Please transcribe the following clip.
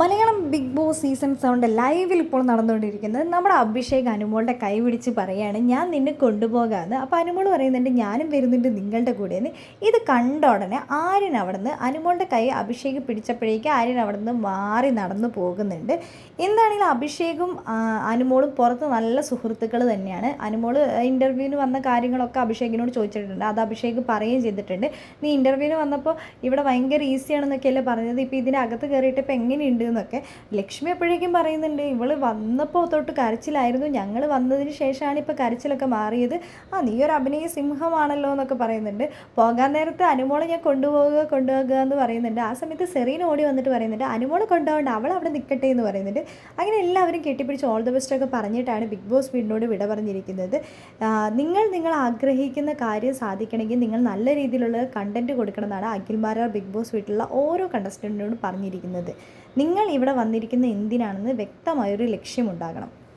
Malayalam Bigg Boss season സൗണ്ട് ലൈവിൽ ഇപ്പോൾ നടന്നുകൊണ്ടിരിക്കുന്നത് നമ്മുടെ അഭിഷേക് അനുമോളുടെ കൈ പിടിച്ച് പറയുകയാണ് ഞാൻ നിന്നെ കൊണ്ടുപോകാമെന്ന് അപ്പോൾ അനുമോൾ പറയുന്നുണ്ട് ഞാനും വരുന്നുണ്ട് നിങ്ങളുടെ കൂടെയെന്ന് ഇത് കണ്ട ഉടനെ ആര്യൻ അവിടെ നിന്ന് അനുമോളുടെ കൈ അഭിഷേക് പിടിച്ചപ്പോഴേക്ക് ആര്യൻ അവിടെ നിന്ന് മാറി നടന്നു പോകുന്നുണ്ട്. എന്താണെങ്കിലും അഭിഷേകും അനുമോളും പുറത്ത് നല്ല സുഹൃത്തുക്കൾ തന്നെയാണ്. അനുമോൾ ഇന്റർവ്യൂവിന് വന്ന കാര്യങ്ങളൊക്കെ അഭിഷേകിനോട് ചോദിച്ചിട്ടുണ്ട്. അത് അഭിഷേക് പറയുകയും ചെയ്തിട്ടുണ്ട്. നീ ഇന്റർവ്യൂവിന് വന്നപ്പോൾ ഇവിടെ ഭയങ്കര ഈസിയാണെന്നൊക്കെയല്ലേ പറഞ്ഞത്? ഇപ്പോൾ ഇതിനകത്ത് കയറിയിട്ട് ഇപ്പോൾ എങ്ങനെയുണ്ട് എന്നൊക്കെ ലക്ഷ്മി എപ്പോഴേക്കും പറയുന്നുണ്ട് ഇവൾ വന്നപ്പോൾ തൊട്ട് കരച്ചിലായിരുന്നു. ഞങ്ങൾ വന്നതിന് ശേഷമാണ് ഇപ്പോൾ കരച്ചിലൊക്കെ മാറിയത്. ആ നീ ഒരു അഭിനയ സിംഹമാണല്ലോ എന്നൊക്കെ പറയുന്നുണ്ട്. പോകാൻ നേരത്തെ അനുമോളെ ഞാൻ കൊണ്ടുപോകുക കൊണ്ടുപോകുക എന്ന് പറയുന്നുണ്ട്. ആ സമയത്ത് സെറീൻ ഓടി വന്നിട്ട് പറയുന്നുണ്ട് അനുമോളെ കൊണ്ടുപോകണ്ട അവൾ അവിടെ നിൽക്കട്ടെ എന്ന് പറയുന്നുണ്ട്. അങ്ങനെ എല്ലാവരും കെട്ടിപ്പിടിച്ച് ഓൾ ദ ബെസ്റ്റ് ഒക്കെ പറഞ്ഞിട്ടാണ് ബിഗ് ബോസ് വീടിനോട് വിട പറഞ്ഞിരിക്കുന്നത്. നിങ്ങൾ നിങ്ങൾ ആഗ്രഹിക്കുന്ന കാര്യം സാധിക്കണമെങ്കിൽ നിങ്ങൾ നല്ല രീതിയിലുള്ള കണ്ടന്റ് കൊടുക്കണമെന്നാണ് അഖിൽ മാരാർ ബിഗ് ബോസ് വീട്ടിലുള്ള ഓരോ കണ്ടസ്റ്റന്റിനോടും പറഞ്ഞിരിക്കുന്നത്. നിങ്ങൾ ഇവിടെ വന്നിരിക്കുന്ന എന്തിനാണെന്ന് വ്യക്തമായൊരു ലക്ഷ്യമുണ്ടാകണം.